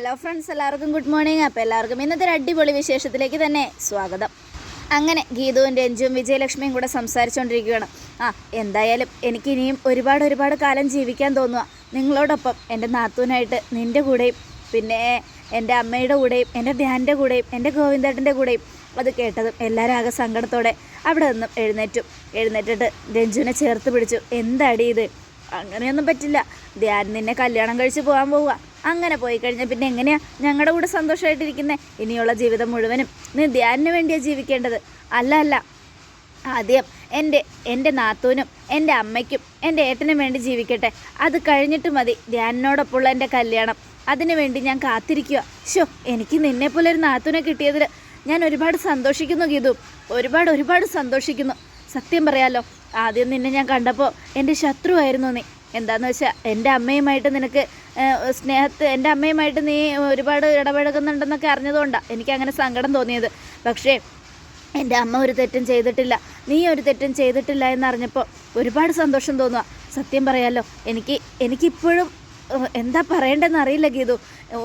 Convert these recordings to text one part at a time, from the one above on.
Hello friends എല്ലാവർക്കും good morning അപ്പോൾ എല്ലാവർക്കും ഇന്നത്തെ ഒരു അടിപൊളി വിശേഷത്തിലേക്ക് തന്നെ സ്വാഗതം. അങ്ങനെ ഗീതുവും രഞ്ജുവും വിജയലക്ഷ്മിയും കൂടെ സംസാരിച്ചുകൊണ്ടിരിക്കുകയാണ് ആ എന്തായാലും എനിക്ക് ഇനിയും ഒരുപാട് ഒരുപാട് കാലം ജീവിക്കാൻ തോന്നുക നിങ്ങളോടൊപ്പം എന്റെ നാത്തൂനായിട്ട് നിന്റെ കൂടെയും പിന്നെ എന്റെ അമ്മയുടെ കൂടെയും എന്റെ ധ്യാന്റെ കൂടെയും എന്റെ ഗോവിന്ദേട്ടന്റെ കൂടെയും അത് കേട്ടതും എല്ലാവരും ആകെ സങ്കടത്തോടെ അവിടെ നിന്നും എഴുന്നേറ്റു. എഴുന്നേറ്റിട്ട് രഞ്ജുവിനെ ചേർത്ത് പിടിച്ചു. എന്താടി ഇത്? അങ്ങനെയൊന്നും പറ്റില്ല. ധ്യാൻ നിന്നെ കല്യാണം കഴിച്ച് പോകാൻ പോവുക. അങ്ങനെ പോയി കഴിഞ്ഞാൽ പിന്നെ എങ്ങനെയാണ് ഞങ്ങളുടെ കൂടെ സന്തോഷമായിട്ടിരിക്കുന്നത് ഇനിയുള്ള ജീവിതം മുഴുവനും നീ ധ്യാനിന് വേണ്ടിയാണ് ജീവിക്കേണ്ടത്. അല്ല അല്ല. ആദ്യം എന്റെ എന്റെ നാത്തൂനും എന്റെ അമ്മയ്ക്കും എന്റെ ഏട്ടനും വേണ്ടി ജീവിക്കട്ടെ. അത് കഴിഞ്ഞിട്ട് മതി ധ്യാനിനോടൊപ്പമുള്ള എന്റെ കല്യാണം. അതിനു വേണ്ടി ഞാൻ കാത്തിരിക്കുക ഷോ എനിക്ക് നിന്നെപ്പോലെ ഒരു നാത്തൂനെ കിട്ടിയതിൽ ഞാൻ ഒരുപാട് സന്തോഷിക്കുന്നു ഗീതു. ഒരുപാട് ഒരുപാട് സന്തോഷിക്കുന്നു. സത്യം പറയാലോ ആദ്യം നിന്നെ ഞാൻ കണ്ടപ്പോൾ എന്റെ ശത്രുവായിരുന്നു നീ. എന്താന്ന് വെച്ചാൽ എന്റെ അമ്മയുമായിട്ട് നിനക്ക് സ്നേഹത്ത് എന്റെ അമ്മയുമായിട്ട് നീ ഒരുപാട് ഇടപഴകുന്നുണ്ടെന്നൊക്കെ അറിഞ്ഞതുകൊണ്ടാണ് എനിക്ക് അങ്ങനെ സങ്കടം തോന്നിയത്. പക്ഷേ എന്റെ അമ്മ ഒരു തെറ്റും ചെയ്തിട്ടില്ല. നീ ഒരു തെറ്റും ചെയ്തിട്ടില്ല എന്നറിഞ്ഞപ്പോൾ ഒരുപാട് സന്തോഷം തോന്നുക സത്യം പറയാലോ എനിക്ക് എനിക്കിപ്പോഴും എന്താ പറയേണ്ടതെന്ന് അറിയില്ല ഗീതു.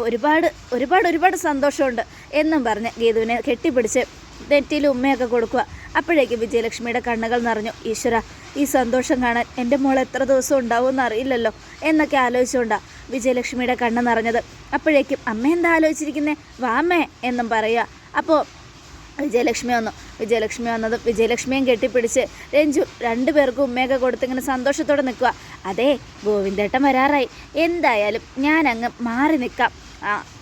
ഒരുപാട് ഒരുപാട് ഒരുപാട് സന്തോഷമുണ്ട് എന്നും പറഞ്ഞ് ഗീതുവിനെ കെട്ടിപ്പിടിച്ച് നെറ്റിയിൽ ഉമ്മയൊക്കെ കൊടുക്കുക അപ്പോഴേക്കും വിജയലക്ഷ്മിയുടെ കണ്ണുകൾ നിറഞ്ഞു. ഈശ്വര ഈ സന്തോഷം കാണാൻ എന്റെ മോൾ എത്ര ദിവസം ഉണ്ടാവുമെന്ന് അറിയില്ലല്ലോ എന്നൊക്കെ ആലോചിച്ചുകൊണ്ടാണ് വിജയലക്ഷ്മിയുടെ കണ്ണ് നിറഞ്ഞത്. അപ്പോഴേക്കും അമ്മ എന്താ ആലോചിച്ചിരിക്കുന്നേ? വാമേ എന്നും പറയുക. അപ്പോൾ വിജയലക്ഷ്മി വന്നു. വിജയലക്ഷ്മി വന്നതും വിജയലക്ഷ്മിയും കെട്ടിപ്പിടിച്ച് രഞ്ജു പേർക്കും ഉമ്മയൊക്കെ കൊടുത്തിങ്ങനെ സന്തോഷത്തോടെ നിൽക്കുക. അതെ ഗോവിന്ദേട്ടൻ വരാറായി. എന്തായാലും ഞാൻ അങ്ങ് മാറി നിൽക്കാം.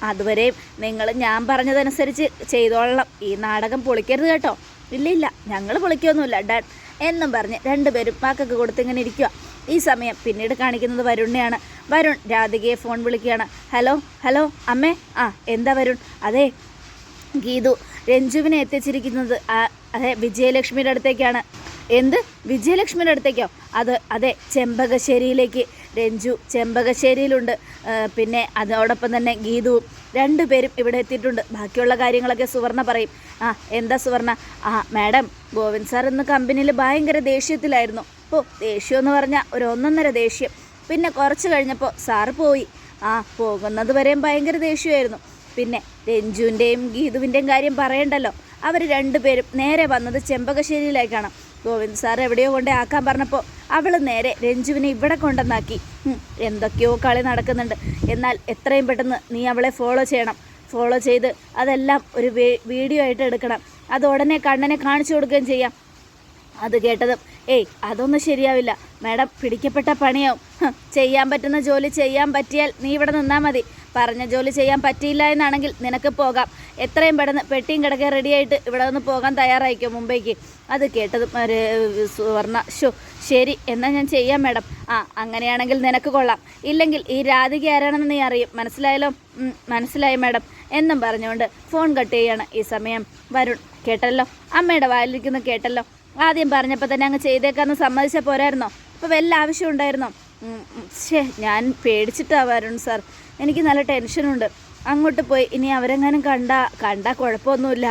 അതുവരെയും നിങ്ങൾ ഞാൻ പറഞ്ഞതനുസരിച്ച് ചെയ്തോളണം. ഈ നാടകം പൊളിക്കരുത് കേട്ടോ. ഇല്ല ഇല്ല ഞങ്ങൾ പൊളിക്കൊന്നുമില്ല ഡൺ എന്നും പറഞ്ഞ് രണ്ടുപേരും വാക്കൊക്കെ കൊടുത്ത് ഇങ്ങനെ ഇരിക്കുക ഈ സമയം പിന്നീട് കാണിക്കുന്നത് വരുണിനെയാണ്. വരുൺ രാധികയെ ഫോൺ വിളിക്കുകയാണ്. ഹലോ ഹലോ അമ്മേ ആ എന്താ വരുൺ? അതെ ഗീതു രഞ്ജുവിനെ എത്തിച്ചിരിക്കുന്നത് അതെ വിജയലക്ഷ്മിയുടെ അടുത്തേക്കാണ്. എന്ത്? വിജയലക്ഷ്മിയുടെ അടുത്തേക്കോ? അത് അതെ ചെമ്പകശ്ശേരിയിലേക്ക്. രഞ്ജു ചെമ്പകശ്ശേരിയിലുണ്ട്. പിന്നെ അതോടൊപ്പം തന്നെ ഗീതുവും രണ്ടുപേരും ഇവിടെ എത്തിയിട്ടുണ്ട്. ബാക്കിയുള്ള കാര്യങ്ങളൊക്കെ സുവർണ പറയും. ആ എന്താ സുവർണ? ആ മാഡം ഗോവിന്ദ് സാർ ഇന്ന് കമ്പനിയിൽ ഭയങ്കര ദേഷ്യത്തിലായിരുന്നു. ഓ ദേഷ്യം എന്ന് പറഞ്ഞാൽ ഒരു ഒന്നൊന്നര ദേഷ്യം. പിന്നെ കുറച്ച് കഴിഞ്ഞപ്പോൾ സാറ് പോയി. ആ പോകുന്നത് വരെയും ഭയങ്കര ദേഷ്യമായിരുന്നു. പിന്നെ രഞ്ജുവിന്റെയും ഗീതുവിന്റെയും കാര്യം പറയണ്ടല്ലോ. അവർ രണ്ടുപേരും നേരെ വന്നത് ചെമ്പകശ്ശേരിയിലേക്കാണ്. ഗോവിന്ദ് സാർ എവിടെയോ കൊണ്ടേ ആക്കാൻ പറഞ്ഞപ്പോൾ അവൾ നേരെ രഞ്ജുവിനെ ഇവിടെ കൊണ്ടുവന്നാക്കി. എന്തൊക്കെയോ കളി നടക്കുന്നുണ്ട്. എന്നാൽ എത്രയും പെട്ടെന്ന് നീ അവളെ ഫോളോ ചെയ്യണം. ഫോളോ ചെയ്ത് അതെല്ലാം ഒരു വീഡിയോ ആയിട്ട് എടുക്കണം. അത് ഉടനെ കണ്ണനെ കാണിച്ചു കൊടുക്കുകയും ചെയ്യാം. അത് കേട്ടതും ഏയ് അതൊന്നും ശരിയാവില്ല. മാഡം പിടിക്കപ്പെട്ട പണിയാവും. ചെയ്യാൻ പറ്റുന്ന ജോലി ചെയ്യാൻ പറ്റിയാൽ നീ ഇവിടെ നിന്നാൽ മതി. പറഞ്ഞ ജോലി ചെയ്യാൻ പറ്റിയില്ല എന്നാണെങ്കിൽ നിനക്ക് പോകാം. എത്രയും പെട്ടെന്ന് പെട്ടിയും കിടക്കെ റെഡിയായിട്ട് ഇവിടെ നിന്ന് പോകാൻ തയ്യാറായിക്കോ മുംബൈക്ക്. അത് കേട്ടതും ഒരു സുവർണ ഷോ ശരി എന്നാൽ ഞാൻ ചെയ്യാം മാഡം. ആ അങ്ങനെയാണെങ്കിൽ നിനക്ക് കൊള്ളാം. ഇല്ലെങ്കിൽ ഈ രാധിക ആരാണെന്ന് നീ അറിയും. മനസ്സിലായല്ലോ? മനസ്സിലായി മാഡം. എന്നും പറഞ്ഞുകൊണ്ട് ഫോൺ കട്ട് ചെയ്യാണ് ഈ സമയം. വരുൺ കേട്ടല്ലോ? അമ്മയുടെ വായിലിരിക്കുന്നു കേട്ടല്ലോ? ആദ്യം പറഞ്ഞപ്പോൾ തന്നെ അങ്ങ് ചെയ്തേക്കാന്ന് സമ്മതിച്ച പോരായിരുന്നോ? അപ്പോൾ വല്ല ആവശ്യം ഉണ്ടായിരുന്നോ? ഷേ ഞാൻ പേടിച്ചിട്ടാ വരുൺ സാർ. എനിക്ക് നല്ല ടെൻഷനുണ്ട് അങ്ങോട്ട് പോയി ഇനി അവരെങ്ങാനും കണ്ടാ കണ്ടാ കുഴപ്പമൊന്നുമില്ല.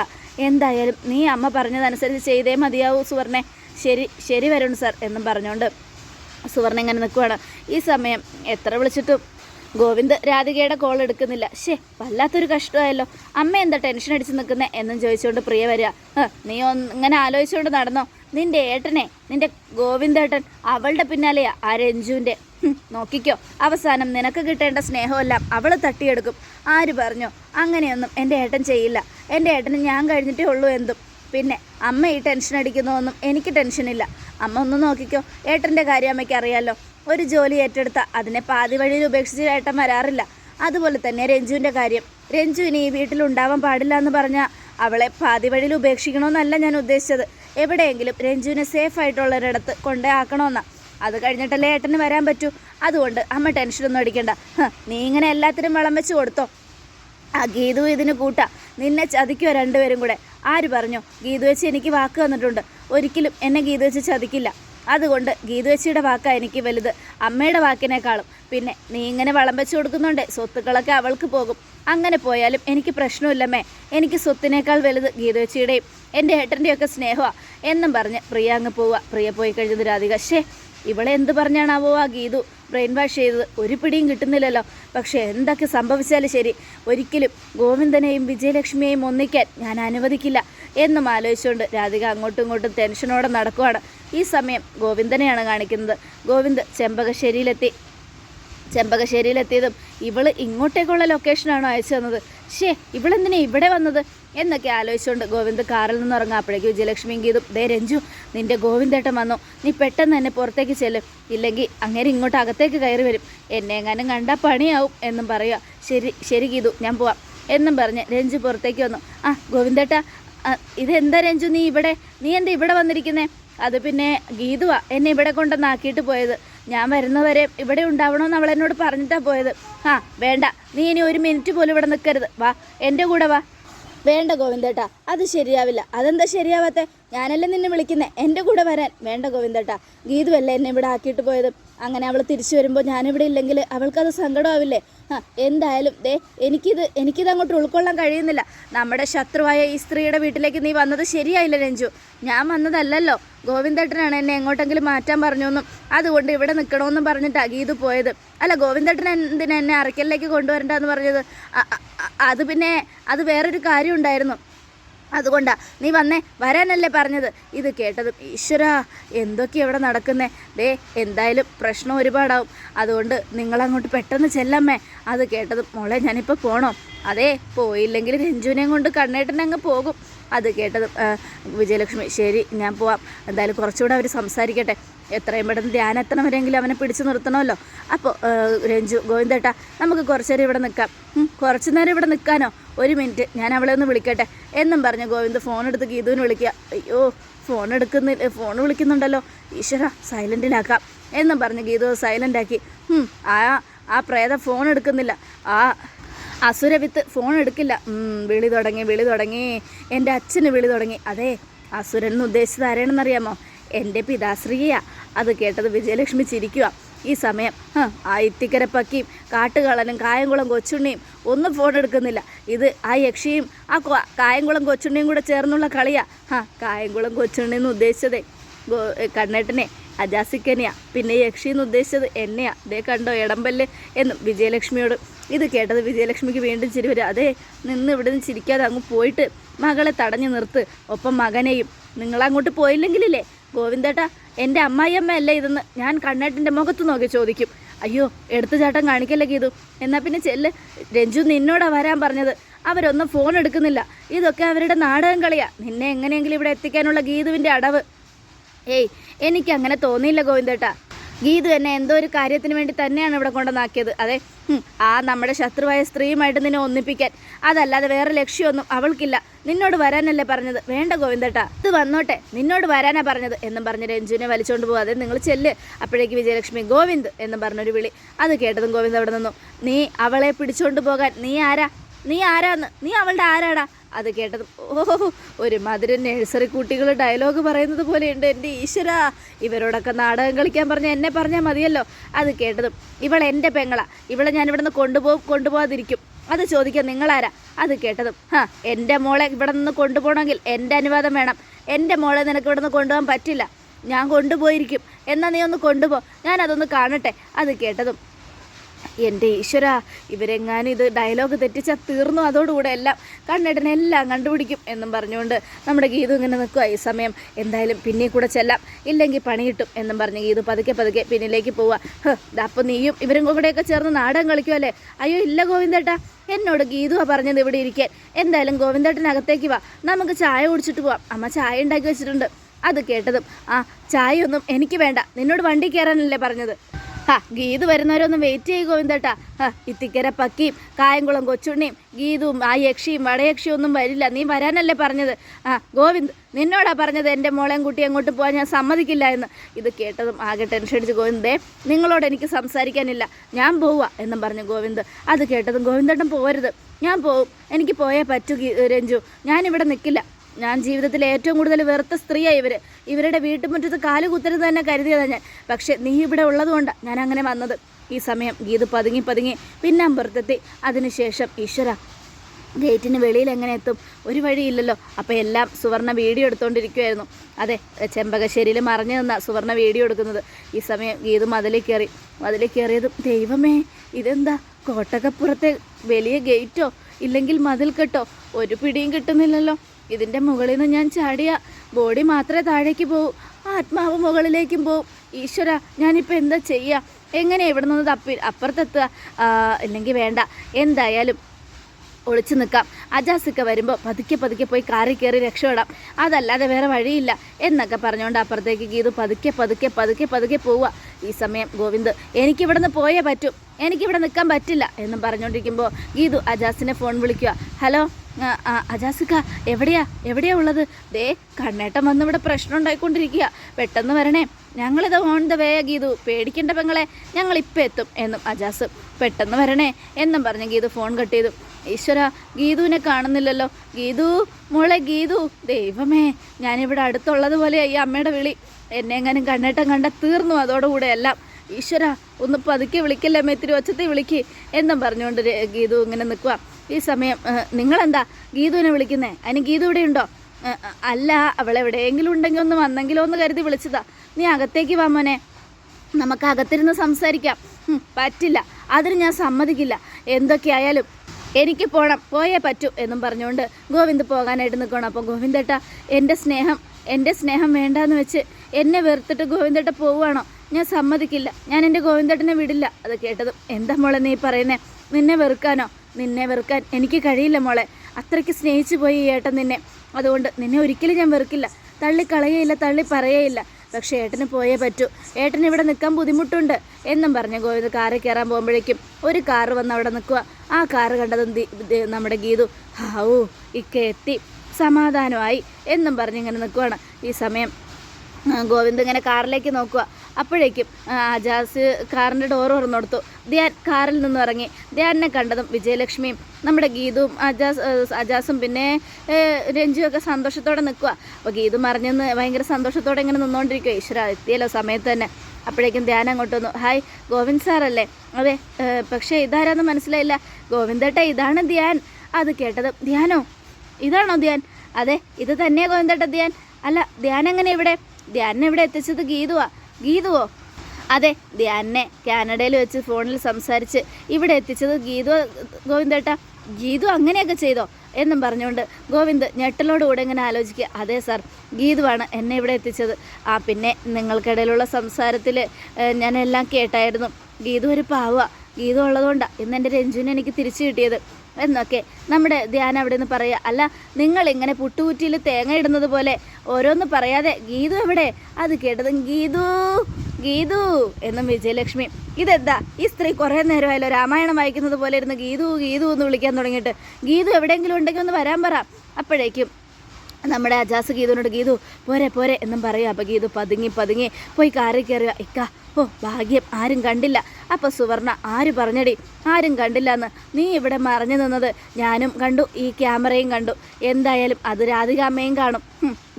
എന്തായാലും നീ അമ്മ പറഞ്ഞതനുസരിച്ച് ചെയ്തേ മതിയാവൂ സുവർണെ. ശരി ശരി വരുൺ സാർ എന്നും പറഞ്ഞുകൊണ്ട് സുവർണ ഇങ്ങനെ നിൽക്കുവാണ്. ഈ സമയം എത്ര വിളിച്ചിട്ടും ഗോവിന്ദ് രാധികയുടെ കോൾ എടുക്കുന്നില്ല. ഷേ വല്ലാത്തൊരു കഷ്ടമായല്ലോ. അമ്മ എന്താ ടെൻഷൻ അടിച്ച് നിൽക്കുന്നത് എന്നും ചോദിച്ചുകൊണ്ട് പ്രിയ വരിക. നീ ഇങ്ങനെ ആലോചിച്ചുകൊണ്ട് നടന്നോ? നിന്റെ ഏട്ടനെ നിന്റെ ഗോവിന്ദേട്ടൻ അവളുടെ പിന്നാലെയാ ആ രഞ്ജുവിന്റെ നോക്കിക്കോ അവസാനം നിനക്ക് കിട്ടേണ്ട സ്നേഹമെല്ലാം അവൾ തട്ടിയെടുക്കും. ആര് പറഞ്ഞു? അങ്ങനെയൊന്നും എന്റെ ഏട്ടൻ ചെയ്യില്ല. എന്റെ ഏട്ടന് ഞാൻ കഴിഞ്ഞിട്ടേ ഉള്ളൂ എന്തും. പിന്നെ അമ്മ ഈ ടെൻഷൻ അടിക്കുന്നതൊന്നും എനിക്ക് ടെൻഷനില്ല അമ്മ ഒന്ന് നോക്കിക്കോ ഏട്ടന്റെ കാര്യം അമ്മയ്ക്ക് അറിയാമല്ലോ ഒരു ജോലി ഏറ്റെടുത്ത അതിനെ പാതി വഴിയിൽ ഉപേക്ഷിച്ച് ഏട്ടൻ വരാറില്ല. അതുപോലെ തന്നെ രഞ്ജുവിന്റെ കാര്യം. രഞ്ജു ഇനി ഈ വീട്ടിൽ ഉണ്ടാവാൻ പാടില്ല എന്ന് പറഞ്ഞാൽ അവളെ പാതി വഴിയിൽ ഉപേക്ഷിക്കണമെന്നല്ല ഞാൻ ഉദ്ദേശിച്ചത്. എവിടെയെങ്കിലും രഞ്ജുവിനെ സേഫ് ആയിട്ടുള്ളൊരിടത്ത് കൊണ്ടേ ആക്കണമെന്നാണ് അത് കഴിഞ്ഞിട്ടല്ലേ ഏട്ടന് വരാൻ പറ്റൂ. അതുകൊണ്ട് അമ്മ ടെൻഷനൊന്നും അടിക്കണ്ട. നീ ഇങ്ങനെ എല്ലാത്തിനും വളം വെച്ച് കൊടുത്തോ. ആ ഗീതു ഇതിന് കൂട്ടാ. നിന്നെ ചതിക്കുമോ രണ്ടുപേരും കൂടെ. ആര് പറഞ്ഞു? ഗീതു വെച്ച് എനിക്ക് വാക്ക് തന്നിട്ടുണ്ട്. ഒരിക്കലും എന്നെ ഗീതു വെച്ച് ചതിക്കില്ല. അതുകൊണ്ട് ഗീതു വെച്ചിയുടെ വാക്കാ എനിക്ക് വലുത്. അമ്മയുടെ വാക്കിനേക്കാളും. പിന്നെ നീ ഇങ്ങനെ വളം വെച്ച് കൊടുക്കുന്നുണ്ടേ സ്വത്തുക്കളൊക്കെ അവൾക്ക് പോകും. അങ്ങനെ പോയാലും എനിക്ക് പ്രശ്നമില്ലമ്മേ. എനിക്ക് സ്വത്തിനേക്കാൾ വലുത് ഗീതു വെച്ചിയുടെയും എന്റെ ഏട്ടന്റെയൊക്കെ സ്നേഹമാണ് എന്നും പറഞ്ഞ് പ്രിയ അങ്ങ് പോവുക പ്രിയ പോയി കഴിഞ്ഞത് രാധിക. ശേ ഇവളെ എന്ത് പറഞ്ഞാണാവോ ആ ഗീതു ബ്രെയിൻ വാഷ് ചെയ്തത്. ഒരു പിടിയും കിട്ടുന്നില്ലല്ലോ. പക്ഷേ എന്തൊക്കെ സംഭവിച്ചാലും ശരി. ഒരിക്കലും ഗോവിന്ദനെയും വിജയലക്ഷ്മിയെയും ഒന്നിക്കാൻ ഞാൻ അനുവദിക്കില്ല എന്നും ആലോചിച്ചുകൊണ്ട് രാധിക അങ്ങോട്ടും ഇങ്ങോട്ടും ടെൻഷനോടെ നടക്കുവാണ്. ഈ സമയം ഗോവിന്ദനെയാണ് കാണിക്കുന്നത്. ഗോവിന്ദ് ചെമ്പകശ്ശേരിയിലെത്തി. ചെമ്പകശ്ശേരിയിലെത്തിയതും ഇവൾ ഇങ്ങോട്ടേക്കുള്ള ലൊക്കേഷനാണോ അയച്ചു തന്നത്? ഷേ ഇവളെന്തിനാ ഇവിടെ വന്നത്? എന്നൊക്കെ ആലോചിച്ചുകൊണ്ട് ഗോവിന്ദ് കാറിൽ നിന്ന് ഇറങ്ങാപ്പോഴേക്കും വിജയലക്ഷ്മിയും ഗീതും ദേ രഞ്ജു നിന്റെ ഗോവിന്ദേട്ടൻ വന്നു. നീ പെട്ടെന്ന് തന്നെ പുറത്തേക്ക് ചെല്ലും. ഇല്ലെങ്കിൽ അങ്ങനെ ഇങ്ങോട്ട് അകത്തേക്ക് കയറി വരും. എന്നെ എങ്ങാനും കണ്ടാൽ പണിയാവും എന്നും പറയുക. ശരി ശരി ഗീതു ഞാൻ പോവാം എന്നും പറഞ്ഞ് രഞ്ജു പുറത്തേക്ക് വന്നു. ആ ഗോവിന്ദേട്ട ഇതെന്താ രഞ്ജു നീ ഇവിടെ? നീ എന്താ ഇവിടെ വന്നിരിക്കുന്നേ? അത് പിന്നെ ഗീതുവാ എന്നെ ഇവിടെ കൊണ്ടുവന്നാക്കിയിട്ട് പോയത്. ഞാൻ വരുന്നവരെ ഇവിടെ ഉണ്ടാവണമെന്ന് അവൾ എന്നോട് പറഞ്ഞിട്ടാണ് പോയത്. ആ വേണ്ട. നീ ഇനി ഒരു മിനിറ്റ് പോലും ഇവിടെ നിൽക്കരുത്. വാ എന്റെ കൂടെ വാ. വേണ്ട ഗോവിന്ദേട്ടാ അത് ശരിയാവില്ല. അതെന്താ ശരിയാവാത്തെ? ഞാനല്ലേ നിന്നെ വിളിക്കുന്നേ. എന്റെ കൂടെ വരാൻ വേണ്ട ഗോവിന്ദേട്ടാ ഗീതുവല്ലേ എന്നെ ഇവിടെ ആക്കിയിട്ട് പോയത്? അങ്ങനെ അവൾ തിരിച്ചു വരുമ്പോൾ ഞാനിവിടെ ഇല്ലെങ്കിൽ അവൾക്കത് സങ്കടമാവില്ലേ? ആ എന്തായാലും ദേ എനിക്കിത് എനിക്കിത് അങ്ങോട്ട് ഉൾക്കൊള്ളാൻ കഴിയുന്നില്ല. നമ്മുടെ ശത്രുവായ ഈ സ്ത്രീയുടെ വീട്ടിലേക്ക് നീ വന്നത് ശരിയായില്ല രഞ്ജു. ഞാൻ വന്നതല്ലല്ലോ. ഗോവിന്ദേട്ടനാണ് എന്നെ എങ്ങോട്ടെങ്കിലും മാറ്റാൻ പറഞ്ഞൊന്നും. അതുകൊണ്ട് ഇവിടെ നിൽക്കണമെന്നും പറഞ്ഞിട്ട് ഗീതു പോയത്. അല്ല ഗോവിന്ദേട്ടൻ എന്തിനാ എന്നെ അറക്കലിലേക്ക് കൊണ്ടുവരണ്ടെന്ന് പറഞ്ഞത്? അത് പിന്നെ അത് വേറൊരു കാര്യം ഉണ്ടായിരുന്നു അതുകൊണ്ടാ നീ വന്നേ വരാനല്ലേ പറഞ്ഞത്. ഇത് കേട്ടതും ഈശ്വര എന്തൊക്കെ ഇവിടെ നടക്കുന്നേ? ദേ എന്തായാലും പ്രശ്നം ഒരുപാടാവും. അതുകൊണ്ട് നിങ്ങളങ്ങോട്ട് പെട്ടെന്ന് ചെല്ലമ്മേ. അത് കേട്ടതും മോളെ ഞാനിപ്പോൾ പോണോ? അതെ പോയില്ലെങ്കിൽ രഞ്ജുവിനെയും കൊണ്ട് കണ്ണേട്ടനങ്ങ് പോകും. അത് കേട്ടത് വിജയലക്ഷ്മി. ശരി ഞാൻ പോവാം. എന്തായാലും കുറച്ചുകൂടെ അവർ സംസാരിക്കട്ടെ. എത്രയും പെട്ടെന്ന് ധ്യാനം എത്തണവരെങ്കിലും അവനെ പിടിച്ചു നിർത്തണമല്ലോ. അപ്പോൾ രഞ്ജു ഗോവിന്ദേട്ടാ നമുക്ക് കുറച്ച് നേരം ഇവിടെ നിൽക്കാം. കുറച്ച് നേരം ഇവിടെ നിൽക്കാനോ? ഒരു മിനിറ്റ് ഞാൻ അവളെ ഒന്ന് വിളിക്കട്ടെ. എന്നും പറഞ്ഞു ഗോവിന്ദ് ഫോൺ എടുത്ത് ഗീതുവിന് വിളിക്കുക. അയ്യോ ഫോൺ എടുക്കുന്നില്ല ഫോൺ വിളിക്കുന്നുണ്ടല്ലോ. ഈശ്വര സൈലന്റിലാക്കാം എന്നും പറഞ്ഞ് ഗീതു സൈലന്റാക്കി ആ ആ പ്രേത ഫോൺ എടുക്കുന്നില്ല. ആ അസുരവിത്ത് ഫോൺ എടുക്കില്ല. വിളി തുടങ്ങി വിളി തുടങ്ങി. എന്റെ അച്ഛന് വിളി തുടങ്ങി. അതെ അസുരൻ എന്ന് ഉദ്ദേശിച്ചത് ആരാണെന്നറിയാമോ? എന്റെ പിതാശ്രീയാ. അത് കേട്ടത് വിജയലക്ഷ്മി ചിരിക്കുക ഈ സമയം ആ ഇത്തിക്കര പക്കിയും കാട്ടുകളനും കായംകുളം കൊച്ചുണ്ണിയും ഒന്നും ഫോൺ എടുക്കുന്നില്ല. ഇത് ആ യക്ഷിയും ആ കായംകുളം കൊച്ചുണ്ണിയും കൂടെ ചേർന്നുള്ള കളിയാ. ഹാ കായംകുളം കൊച്ചുണ്ണി എന്ന് ഉദ്ദേശിച്ചതേ. കണ്ണേട്ടനെ അജാസിക്കനെയാ പിന്നെ യക്ഷി എന്ന് ഉദ്ദേശിച്ചത് എന്നെയാ. ദേ കണ്ടോ എടമ്പല്ല് എന്നും വിജയലക്ഷ്മിയോട്. ഇത് കേട്ടത് വിജയലക്ഷ്മിക്ക് വീണ്ടും ചിരി വരും. അതേ നിന്ന് ഇവിടെ നിന്ന് ചിരിക്കാതെ അങ്ങ് പോയിട്ട് മകളെ തടഞ്ഞു നിർത്ത്. ഒപ്പം മകനെയും. നിങ്ങളങ്ങോട്ട് പോയില്ലെങ്കിലില്ലേ? ഗോവിന്ദേട്ടാ എന്റെ അമ്മായിയമ്മ അല്ലേ ഇതെന്ന് ഞാൻ കണ്ണേട്ടന്റെ മുഖത്ത് നോക്കി ചോദിക്കും. അയ്യോ എടുത്തു ചാട്ടം കാണിക്കല്ലേ ഗീതു? എന്നാൽ പിന്നെ ചെല്ല്. രഞ്ജു നിന്നോടാ വരാൻ പറഞ്ഞത്. അവരൊന്നും ഫോൺ എടുക്കുന്നില്ല. ഇതൊക്കെ അവരുടെ നാടകം കളിയാ. നിന്നെ എങ്ങനെയെങ്കിലും ഇവിടെ എത്തിക്കാനുള്ള ഗീതുവിന്റെ അടവ്. ഏയ് എനിക്ക് അങ്ങനെ തോന്നിയില്ല ഗോവിന്ദേട്ടാ. ഗീതു എന്നെ എന്തോ ഒരു കാര്യത്തിന് വേണ്ടി തന്നെയാണ് ഇവിടെ കൊണ്ടുവന്നാക്കിയത്. അതെ ആ നമ്മുടെ ശത്രുവായ സ്ത്രീയുമായിട്ട് നിന്നെ ഒന്നിപ്പിക്കാൻ. അതല്ലാതെ വേറെ ലക്ഷ്യമൊന്നും അവൾക്കില്ല. നിന്നോട് വരാനല്ലേ പറഞ്ഞത്? വേണ്ട ഗോവിന്ദേട്ടാ. ഇത് വന്നോട്ടെ നിന്നോട് വരാനാ പറഞ്ഞത് എന്നും പറഞ്ഞ് രഞ്ജുവിനെ വലിച്ചുകൊണ്ട് പോകും അതെ നിങ്ങൾ ചെല്ല്. അപ്പോഴേക്ക് വിജയലക്ഷ്മി ഗോവിന്ദ് എന്നും പറഞ്ഞൊരു വിളി. അത് കേട്ടതും ഗോവിന്ദ് അവിടെ നിന്നു. നീ അവളെ പിടിച്ചുകൊണ്ട് പോകാൻ നീ ആരാ? നീ ആരാന്ന്? നീ അവളുടെ ആരാടാ? അത് കേട്ടത് ഓ മധുര നഴ്സറി കുട്ടികൾ ഡയലോഗ് പറയുന്നത് പോലെയുണ്ട്. എന്റെ ഈശ്വര ഇവരോടൊക്കെ നാടകം കളിക്കാൻ പറഞ്ഞ എന്നെ പറഞ്ഞാൽ മതിയല്ലോ. അത് കേട്ടതും ഇവൾ എന്റെ പെങ്ങളാ. ഇവളെ ഞാൻ ഇവിടുന്ന് കൊണ്ടുപോകും കൊണ്ടുപോകാതിരിക്കും. അത് ചോദിക്കാം നിങ്ങളാരാ? അത് കേട്ടതും ഹാ എന്റെ മോളെ ഇവിടെ നിന്ന് കൊണ്ടുപോകണമെങ്കിൽ എന്റെ അനുവാദം വേണം. എന്റെ മോളെ നിനക്ക് ഇവിടെ നിന്ന് കൊണ്ടുപോകാൻ പറ്റില്ല. ഞാൻ കൊണ്ടുപോയിരിക്കും. എന്നാൽ നീ ഒന്ന് കൊണ്ടുപോ. ഞാൻ അതൊന്ന് കാണട്ടെ. അത് കേട്ടതും എന്റെ ഈശ്വര ഇവരെങ്ങാനും ഇത് ഡയലോഗ് തെറ്റിച്ചാൽ തീർന്നു അതോടുകൂടെ എല്ലാം കണ്ണെടനെല്ലാം കണ്ടുപിടിക്കും എന്നും പറഞ്ഞുകൊണ്ട് നമ്മുടെ ഗീതു ഇങ്ങനെ നിൽക്കുക ഈ സമയം. എന്തായാലും പിന്നെ കൂടെ ചെല്ലാം. ഇല്ലെങ്കിൽ പണി കിട്ടും എന്നും പറഞ്ഞ് ഗീതു പതുക്കെ പതുക്കെ പിന്നിലേക്ക് പോവുക അപ്പോൾ നീയും ഇവരും കൂടെയൊക്കെ ചേർന്ന് നാടകം കളിക്കുമല്ലേ അയ്യോ ഇല്ല ഗോവിന്ദേട്ടാ. എന്നോട് ഗീതുവാ പറഞ്ഞത് ഇവിടെ ഇരിക്കാൻ. എന്തായാലും ഗോവിന്ദേട്ടനകത്തേക്ക് വാ. നമുക്ക് ചായ കുടിച്ചിട്ട് പോവാം. അമ്മ ചായ ഉണ്ടാക്കി വെച്ചിട്ടുണ്ട്. അത് കേട്ടതും ആ ചായയൊന്നും എനിക്ക് വേണ്ട. നിന്നോട് വണ്ടി കയറാനല്ലേ പറഞ്ഞത്? ഹാ ഗീതു വരുന്നവരൊന്നും വെയിറ്റ് ചെയ്യും ഗോവിന്ദേട്ടാ. ഹാ ഇത്തിക്കര പക്കിയും കായംകുളം കൊച്ചുണ്ണിയും ഗീതും ആ യക്ഷിയും വടയക്ഷിയും ഒന്നും വരില്ല. നീ വരാനല്ലേ പറഞ്ഞത്? ആ ഗോവിന്ദ് നിന്നോടാ പറഞ്ഞത് എന്റെ മോളെയും കുട്ടി അങ്ങോട്ട് പോകാൻ ഞാൻ സമ്മതിക്കില്ല എന്ന്. ഇത് കേട്ടതും ആകെ ടെൻഷൻ അടിച്ച് ഗോവിന്ദേ നിങ്ങളോട് എനിക്ക് സംസാരിക്കാനില്ല. ഞാൻ പോവുക എന്നും പറഞ്ഞു ഗോവിന്ദ്. അത് കേട്ടതും ഗോവിന്ദേട്ടൻ പോരുത് ഞാൻ പോവും. എനിക്ക് പോയേ പറ്റൂ രഞ്ജു. ഞാനിവിടെ നിൽക്കില്ല ഞാൻ ജീവിതത്തിൽ ഏറ്റവും കൂടുതൽ വെറുത്ത സ്ത്രീയാണ് ഇവർ ഇവരുടെ വീട്ടുമുറ്റത്ത് കാൽ കുത്തരുത് തന്നെ കരുതിയതാണ് ഞാൻ. പക്ഷേ നീ ഇവിടെ ഉള്ളതുകൊണ്ടാണ് ഞാൻ അങ്ങനെ വന്നത്. ഈ സമയം ഗീത് പതുങ്ങി പതുങ്ങി പിന്നാമ്പുറത്തെത്തി. അതിനുശേഷം ഈശ്വര ഗേറ്റിന് വെളിയിൽ എങ്ങനെ എത്തും? ഒരു വഴിയില്ലല്ലോ. അപ്പോൾ എല്ലാം സുവർണ വീഡിയോ എടുത്തുകൊണ്ടിരിക്കുമായിരുന്നു അതെ ചെമ്പകശ്ശേരിയിൽ മറഞ്ഞു നിന്ന സുവർണ വീഡിയോ എടുക്കുന്നത്. ഈ സമയം ഗീത് മതിലിൽ കയറി. മതിലിൽ കയറിയതും ദൈവമേ ഇതെന്താ? കോട്ടക്കപ്പുറത്തെ വലിയ ഗേറ്റോ? ഇല്ലെങ്കിൽ മതിൽ കെട്ടോ? ഒരു പിടിയും കിട്ടുന്നില്ലല്ലോ. ഇതിന്റെ മുകളിൽ നിന്ന് ഞാൻ ചാടിയ ബോഡി മാത്രമേ താഴേക്ക് പോകൂ ആത്മാവ് മുകളിലേക്കും പോവും. ഈശ്വര ഞാനിപ്പോൾ എന്താ ചെയ്യുക എങ്ങനെ ഇവിടെ നിന്ന് തപ്പി അപ്പുറത്തെത്തുക? അല്ലെങ്കിൽ വേണ്ട. എന്തായാലും ഒളിച്ചു നിൽക്കാം. അജാസൊക്കെ വരുമ്പോൾ പതുക്കെ പതുക്കെ പോയി കാറി കയറി രക്ഷപ്പെടാം. അതല്ലാതെ വേറെ വഴിയില്ല എന്നൊക്കെ പറഞ്ഞുകൊണ്ട് അപ്പുറത്തേക്ക് ഗീതു പതുക്കെ പതുക്കെ പതുക്കെ പതുക്കെ പോവുക. ഈ സമയം ഗോവിന്ദ് എനിക്കിവിടെ നിന്ന് പോയേ പറ്റൂ. എനിക്കിവിടെ നിൽക്കാൻ പറ്റില്ല എന്നും പറഞ്ഞുകൊണ്ടിരിക്കുമ്പോൾ ഗീതു അജാസിനെ ഫോൺ വിളിക്കുക. ഹലോ അജാസിക്ക എവിടെയാ? എവിടെയാ ഉള്ളത്? ദേ കണ്ണേട്ടം വന്ന് ഇവിടെ പ്രശ്നം ഉണ്ടായിക്കൊണ്ടിരിക്കുക പെട്ടെന്ന് വരണേ. ഞങ്ങളിത് ഓൺ ദ വേ ഗീതു. പേടിക്കേണ്ട പെങ്ങളെ ഞങ്ങൾ ഇപ്പം എത്തും എന്നും അജാസ്. പെട്ടെന്ന് വരണേ എന്നും പറഞ്ഞ് ഗീതു ഫോൺ കട്ട് ചെയ്തു. ഈശ്വര ഗീതുവിനെ കാണുന്നില്ലല്ലോ. ഗീതു മോളെ ഗീതു. ദൈവമേ ഞാനിവിടെ അടുത്തുള്ളത് പോലെ ഈ അമ്മയുടെ വിളി. എന്നെ എങ്ങാനും കണ്ണേട്ടം കണ്ട തീർന്നു അതോടുകൂടെ എല്ലാം. ഈശ്വര ഒന്ന് പതുക്കെ വിളിക്കല്ലേ മെത്തിരി ഒച്ചത്തിൽ വിളിക്ക്. എന്നും പറഞ്ഞുകൊണ്ട് ഗീതു ഇങ്ങനെ നിൽക്കുക ഈ സമയം നിങ്ങളെന്താ ഗീതുവിനെ വിളിക്കുന്നേ? അതിന് ഗീതു ഇവിടെ ഉണ്ടോ? അല്ല അവൾ എവിടെയെങ്കിലും ഉണ്ടെങ്കിൽ ഒന്ന് വന്നെങ്കിലോ എന്ന് കരുതി വിളിച്ചതാ. നീ അകത്തേക്ക് വാ മോനെ. നമുക്ക് അകത്തിരുന്ന് സംസാരിക്കാം. പറ്റില്ല. അതിന് ഞാൻ സമ്മതിക്കില്ല. എന്തൊക്കെയായാലും എനിക്ക് പോകണം പോയേ പറ്റൂ എന്നും പറഞ്ഞുകൊണ്ട് ഗോവിന്ദ് പോകാനായിട്ട് നിൽക്കണം അപ്പോൾ ഗോവിന്ദേട്ട എന്റെ സ്നേഹം എന്റെ സ്നേഹം വേണ്ടാന്ന് വെച്ച് എന്നെ വെറുത്തിട്ട് ഗോവിന്ദേട്ട പോവുകയാണോ? ഞാൻ സമ്മതിക്കില്ല. ഞാൻ എന്റെ ഗോവിന്ദേട്ടനെ വിടില്ല. അത് കേട്ടതും എന്താ മോളെ നീ പറയുന്നേ? നിന്നെ വെറുക്കാനോ? നിന്നെ വെറുക്കാൻ എനിക്ക് കഴിയില്ല മോളെ. അത്രയ്ക്ക് സ്നേഹിച്ചു പോയി ഏട്ടൻ നിന്നെ. അതുകൊണ്ട് നിന്നെ ഒരിക്കലും ഞാൻ വെറുക്കില്ല. തള്ളി കളയേയില്ല തള്ളി പറയേയില്ല. പക്ഷേ ഏട്ടന് പോയേ പറ്റൂ. ഏട്ടന് ഇവിടെ നിൽക്കാൻ ബുദ്ധിമുട്ടുണ്ട് എന്നും പറഞ്ഞ് ഗോവിന്ദ് കാറിൽ കയറാൻ പോകുമ്പോഴേക്കും ഒരു കാറ് വന്ന് അവിടെ നിൽക്കുക. ആ കാറ് കണ്ടതും നമ്മുടെ ഗീതു ഹാവൂ ഇക്ക എത്തി. സമാധാനമായി എന്നും പറഞ്ഞിങ്ങനെ നിൽക്കുവാണ്. ഈ സമയം ഗോവിന്ദ് ഇങ്ങനെ കാറിലേക്ക് നോക്കുക. അപ്പോഴേക്കും ആജാസ് കാറിന്റെ ഡോർ തുറന്നു കൊടുത്തു ധ്യാൻ കാറിൽ നിന്ന് ഇറങ്ങി. ധ്യാനിനെ കണ്ടതും വിജയലക്ഷ്മിയും നമ്മുടെ ഗീതുവും അജാസ് അജാസും പിന്നെ രഞ്ജുവൊക്കെ സന്തോഷത്തോടെ നിൽക്കുക അപ്പോൾ ഗീതു മറിഞ്ഞെന്ന് ഭയങ്കര സന്തോഷത്തോടെ ഇങ്ങനെ നിന്നുകൊണ്ടിരിക്കുക ഈശ്വര എത്തിയല്ലോ സമയത്ത് തന്നെ. അപ്പോഴേക്കും ധ്യാനം അങ്ങോട്ട് വന്നു. ഹായ് ഗോവിന്ദ് സാറല്ലേ? അതെ പക്ഷേ ഇതാരാന്ന് മനസ്സിലായില്ല. ഗോവിന്ദേട്ട ഇതാണ് ധ്യാൻ. അത് കേട്ടത് ധ്യാനോ? ഇതാണോ ധ്യാൻ? അതെ ഇത് തന്നെയാണ് ഗോവിന്ദേട്ട ധ്യാൻ. അല്ല ധ്യാൻ എങ്ങനെ ഇവിടെ? ധ്യാനെവിടെ എത്തിച്ചത് ഗീതുവാ. ഗീതുവോ? അതെ ധ്യാനെ കാനഡയിൽ വെച്ച് ഫോണിൽ സംസാരിച്ച് ഇവിടെ എത്തിച്ചത് ഗീതു ഗോവിന്ദേട്ട. ഗീതു അങ്ങനെയൊക്കെ ചെയ്തോ? എന്നും പറഞ്ഞുകൊണ്ട് ഗോവിന്ദ് ഞെട്ടലോടുകൂടെ ഇങ്ങനെ ആലോചിക്കുക. അതെ സാർ ഗീതുവാണ് എന്നെ ഇവിടെ എത്തിച്ചത്. ആ പിന്നെ നിങ്ങൾക്കിടയിലുള്ള സംസാരത്തിൽ ഞാനെല്ലാം കേട്ടായിരുന്നു. ഗീതു ഒരു പാവുക ഗീതു ഉള്ളതുകൊണ്ടാണ് ഇന്ന് എന്റെ രഞ്ജുവിനെ എനിക്ക് തിരിച്ചു കിട്ടിയത്. എന്നൊക്കെ നമ്മുടെ ധ്യാനം അവിടെ നിന്ന് പറയുക. അല്ല നിങ്ങൾ ഇങ്ങനെ പുട്ടുകുറ്റിയിൽ തേങ്ങ ഇടുന്നത് പോലെ ഓരോന്ന് പറയാതെ ഗീതു എവിടെ? അത് കേട്ടതും ഗീതു ഗീതു എന്നും വിജയലക്ഷ്മി. ഇതെന്താ? ഈ സ്ത്രീ കുറേ നേരമായല്ലോ രാമായണം വായിക്കുന്നത് പോലെ ഇരുന്ന് ഗീതു ഗീതു എന്ന് വിളിക്കാൻ തുടങ്ങിയിട്ട്. ഗീതു എവിടെയെങ്കിലും ഉണ്ടെങ്കിൽ ഒന്ന് വരാൻ പറ. അപ്പോഴേക്കും നമ്മുടെ അജാസ് ഗീതുവിനോട് ഗീതു പോരെ പോരെ എന്നും പറയുക. അപ്പോൾ ഗീതു പതുങ്ങി പതുങ്ങി പോയി കാറി കയറുക. ഇക്ക ഓ ഭാഗ്യം ആരും കണ്ടില്ല. അപ്പോൾ സുവർണ ആര് പറഞ്ഞടി? ആരും കണ്ടില്ല എന്ന് നീ ഇവിടെ മറഞ്ഞു നിന്നത് ഞാനും കണ്ടു ഈ ക്യാമറയും കണ്ടു. എന്തായാലും അത് രാധിക രാധികാമ്മയും കാണും.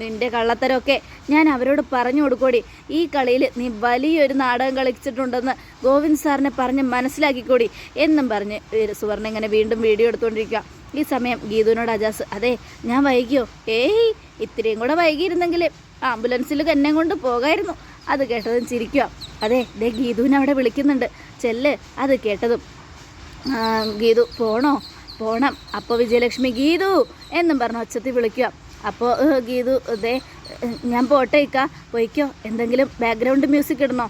നിന്റെ കള്ളത്തരമൊക്കെ ഞാൻ അവരോട് പറഞ്ഞു കൊടുക്കൂടി. ഈ കളിയിൽ നീ വലിയൊരു നാടകം കളിച്ചിട്ടുണ്ടെന്ന് ഗോവിന്ദ് സാറിനെ പറഞ്ഞ് മനസ്സിലാക്കിക്കൂടി എന്നും പറഞ്ഞ് സുവർണ ഇങ്ങനെ വീണ്ടും വീഡിയോ എടുത്തുകൊണ്ടിരിക്കുക ഈ സമയം ഗീതുവിനോട് അജാസ് അതെ ഞാൻ വൈകിയോ? ഏയ് ഇത്രയും കൂടെ വൈകിയിരുന്നെങ്കിൽ ആംബുലൻസിൽ എന്നെ കൊണ്ട് പോകായിരുന്നു. അത് കേട്ടതും ചിരിക്കുക. അതെ ദേ ഗീതുവിനെ അവിടെ വിളിക്കുന്നുണ്ട്. ചെല്ല് അത് കേട്ടതും. ഗീതു പോണോ? പോണം. അപ്പോൾ വിജയലക്ഷ്മി ഗീതു! എന്നും പറഞ്ഞ് ഒച്ചത്തിൽ വിളിക്കുക. അപ്പോൾ ഗീതു ദേ ഞാൻ പോട്ടെ ഇക്ക. പോയിക്കോ. എന്തെങ്കിലും ബാക്ക്ഗ്രൗണ്ട് മ്യൂസിക് ഇടണോ?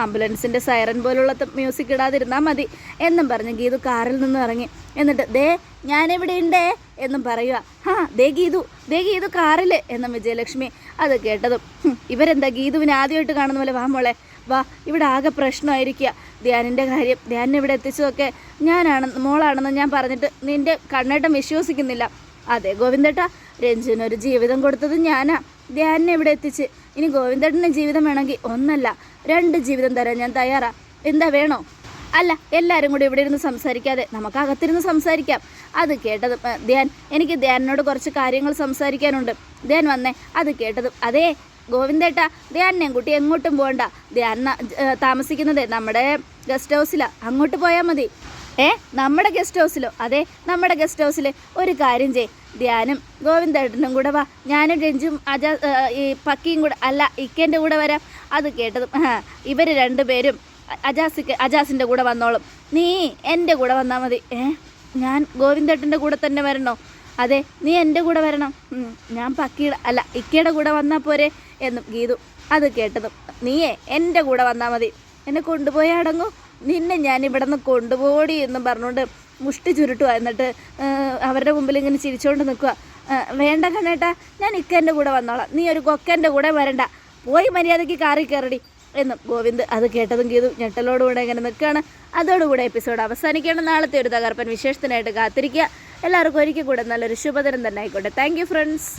ആംബുലൻസിന്റെ സൈറൻ പോലുള്ള മ്യൂസിക് ഇടാതിരുന്നാൽ മതി. എന്നും പറഞ്ഞ് ഗീതു കാറിൽ നിന്ന് ഇറങ്ങി. എന്നിട്ട് ദേ ഞാനിവിടെ ഉണ്ടേ എന്നും പറയുക. ഹാ ദേ ഗീതു ദേ ഗീതു കാറിൽ എന്നും വിജയലക്ഷ്മി അത് കേട്ടതും. ഇവരെന്താ ഗീതുവിനെ ആദ്യമായിട്ട് കാണുന്ന പോലെ? വാ മോളെ വാ ഇവിടെ ആകെ പ്രശ്നമായിരിക്കുക. ധ്യാനിന്റെ കാര്യം ധ്യാനിനെ ഇവിടെ എത്തിച്ചതൊക്കെ ഞാനാണ് മോളാണെന്ന് ഞാൻ പറഞ്ഞിട്ട് നിന്റെ കണ്ണേട്ടം വിശ്വസിക്കുന്നില്ല. അതെ ഗോവിന്ദേട്ട രഞ്ജുവിനൊരു ജീവിതം കൊടുത്തത് ഞാനാ. ധ്യാനിനെ ഇവിടെ എത്തിച്ച് ഇനി ഗോവിന്ദേട്ടന്റെ ജീവിതം വേണമെങ്കിൽ ഒന്നല്ല രണ്ട് ജീവിതം തരാൻ ഞാൻ തയ്യാറാണ് എന്താ വേണോ? അല്ല എല്ലാവരും കൂടി ഇവിടെ ഇരുന്ന് സംസാരിക്കാതെ നമുക്ക് അകത്തിരുന്ന് സംസാരിക്കാം. അത് കേട്ടതും ധ്യാൻ. എനിക്ക് ധ്യാനിനോട് കുറച്ച് കാര്യങ്ങൾ സംസാരിക്കാനുണ്ട്. ധ്യാൻ വന്നേ അത് കേട്ടതും അതേ ഗോവിന്ദേട്ട ധ്യാനെ കുട്ടി എങ്ങോട്ടും പോകണ്ട ധ്യാൻ ന- ഏ, താമസിക്കുന്നത് നമ്മുടെ ഗസ്റ്റ് ഹൗസിലാണ് അങ്ങോട്ട് പോയാൽ മതി. ഏ നമ്മുടെ ഗസ്റ്റ് ഹൗസിലോ? അതെ നമ്മുടെ ഗസ്റ്റ് ഹൗസിൽ ഒരു കാര്യം ചെയ് ധ്യാനും ഗോവിന്ദേട്ടനും കൂടെ വാ. ഞാനും രഞ്ജും അജാ ഈ പക്കിയും കൂടെ അല്ല ഇക്കേന്റെ കൂടെ വരാം. അത് കേട്ടതും ഇവർ രണ്ടുപേരും അജാസിക്ക് അജാസിന്റെ കൂടെ വന്നോളും. നീ എന്റെ കൂടെ വന്നാൽ മതി. ഏ? ഞാൻ ഗോവിന്ദേട്ടന്റെ കൂടെ തന്നെ വരണോ? അതെ നീ എന്റെ കൂടെ വരണം. ഞാൻ പക്കിയുടെ അല്ല ഇക്കയുടെ കൂടെ വന്നാൽ പോരെ എന്നും ഗീതു അത് കേട്ടതും. നീയേ എന്റെ കൂടെ വന്നാൽ മതി. എന്നെ കൊണ്ടുപോയി അടങ്ങൂ. നിന്നെ ഞാൻ ഇവിടെ നിന്ന് കൊണ്ടുപോടി എന്നും പറഞ്ഞുകൊണ്ട് മുഷ്ടി ചുരുട്ടുക എന്നിട്ട് അവരുടെ മുമ്പിൽ ഇങ്ങനെ ചിരിച്ചുകൊണ്ട് നിൽക്കുക വേണ്ട കണ്ണേട്ടാ ഞാൻ ഇക്കന്റെ കൂടെ വന്നോളാം. നീ ഒരു കൊക്കന്റെ കൂടെ വരണ്ട. പോയി മര്യാദയ്ക്ക് കാറി കയറടി എന്നും ഗോവിന്ദ് അത് കേട്ടതും ഗീതു ഞെട്ടലോടുകൂടെ ഇങ്ങനെ നിൽക്കുകയാണ്. അതോടുകൂടെ എപ്പിസോഡ് അവസാനിക്കുകയാണ്. നാളത്തെ ഒരു തകർപ്പൻ വിശേഷത്തിനായിട്ട് കാത്തിരിക്കുക. എല്ലാവർക്കും ഒരിക്കൽ കൂടെ നല്ലൊരു ശുഭദിനം തന്നെ ആയിക്കോട്ടെ. Thank friends